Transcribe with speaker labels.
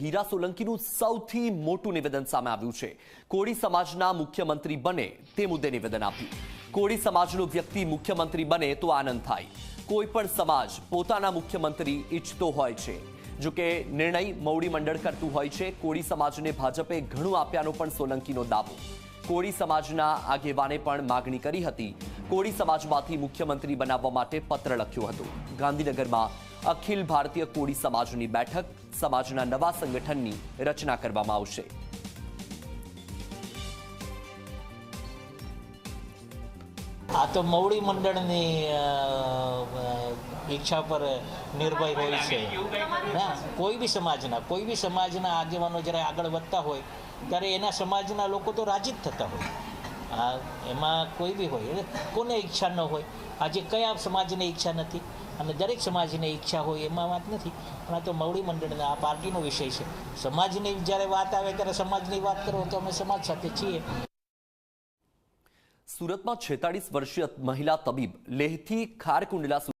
Speaker 1: હીરા સોલંકીનું સૌથી મોટું નિવેદન સામે આવ્યું છે. કોળી સમાજના મુખ્યમંત્રી બને તે મુદ્દે નિવેદન આપ્યું. કોળી સમાજનો વ્યક્તિ મુખ્યમંત્રી બને તો આનંદ થાય. કોઈ પણ સમાજ પોતાના મુખ્યમંત્રી ઈચ્છતો હોય છે. જોકે નિર્ણય મૌડી મંડળ કરતું હોય છે, કોળી સમાજને ભાજપે ઘણું આપ્યાનો પણ સોલંકીનો દાવો. કોળી સમાજના આગેવાને પણ માગણી કરી હતી. કોળી સમાજમાંથી મુખ્યમંત્રી બનાવવા માટે પત્ર લખ્યું હતું. ગાંધીનગરમાં અખિલ ભારતીય કોળી સમાજની બેઠક, સમાજના નવા સંગઠનની રચના કરવામાં આવશે.
Speaker 2: આ તો મવડી મંડળની ઈચ્છા પર નિર્ભય હોય છે. ના, કોઈ બી સમાજના, કોઈ બી સમાજના આગેવાનો જ્યારે આગળ વધતા હોય, ત્યારે એના સમાજના લોકો તો રાજી જ થતા હોય. આ એમાં કોઈ બી હોય કોને ઈચ્છા ન હોય. આજે કયા સમાજને ઈચ્છા નથી? અને દરેક સમાજને ઈચ્છા હોય એમાં વાત નથી. પણ આ તો મવડી મંડળના, આ પાર્ટીનો વિષય છે. સમાજની જ્યારે વાત આવે, ત્યારે સમાજની વાત કરો, તો અમે સમાજ સાથે છીએ.
Speaker 1: સુરતમાં છેતાળીસ વર્ષીય મહિલા તબીબ લેહથી ખારકુંડલા